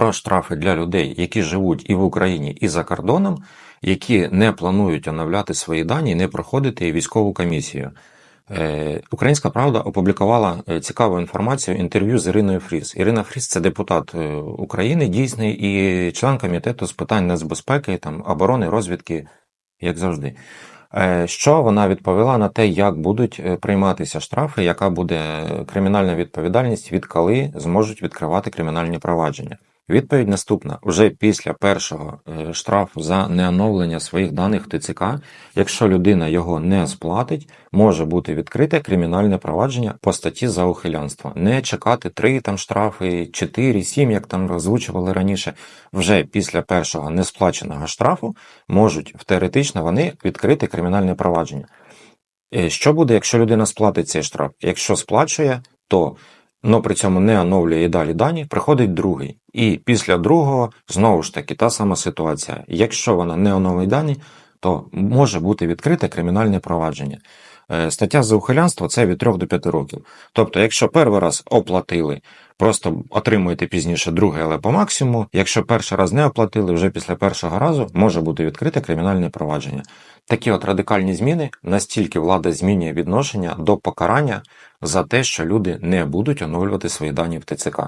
про штрафи для людей, які живуть і в Україні, і за кордоном, які не планують оновляти свої дані і не проходити військову комісію. Е, Українська Правда опублікувала е, цікаву інформацію інтерв'ю з Іриною Фріс. Ірина Фріс це депутат е, України, дійсний, і член комітету з питань нацбезпеки, там, оборони, розвідки, як завжди. Що вона відповіла на те, як будуть прийматися штрафи, яка буде кримінальна відповідальність, відколи зможуть відкривати кримінальні провадження? Відповідь наступна: вже після першого е, штрафу за неоновлення своїх даних ТЦК, якщо людина його не сплатить, може бути відкрите кримінальне провадження по статті за ухилянство. Не чекати три там штрафи, 4, 7, як там озвучували раніше. Вже після першого несплаченого штрафу можуть теоретично вони відкрити кримінальне провадження. Е, Що буде, якщо людина сплатить цей штраф? Якщо сплачує, то но при цьому не оновлює і далі дані, приходить другий. І після другого знову ж таки та сама ситуація. Якщо вона не оновить дані, то може бути відкрите кримінальне провадження. Е, Стаття за ухилянство це від 3 до 5 років. Тобто, якщо перший раз оплатили, просто отримуєте пізніше другий, але по максимуму. Якщо перший раз не оплатили, вже після першого разу може бути відкрите кримінальне провадження. Такі от радикальні зміни настільки влада змінює відношення до покарання за те, що люди не будуть оновлювати свої дані в ТЦК.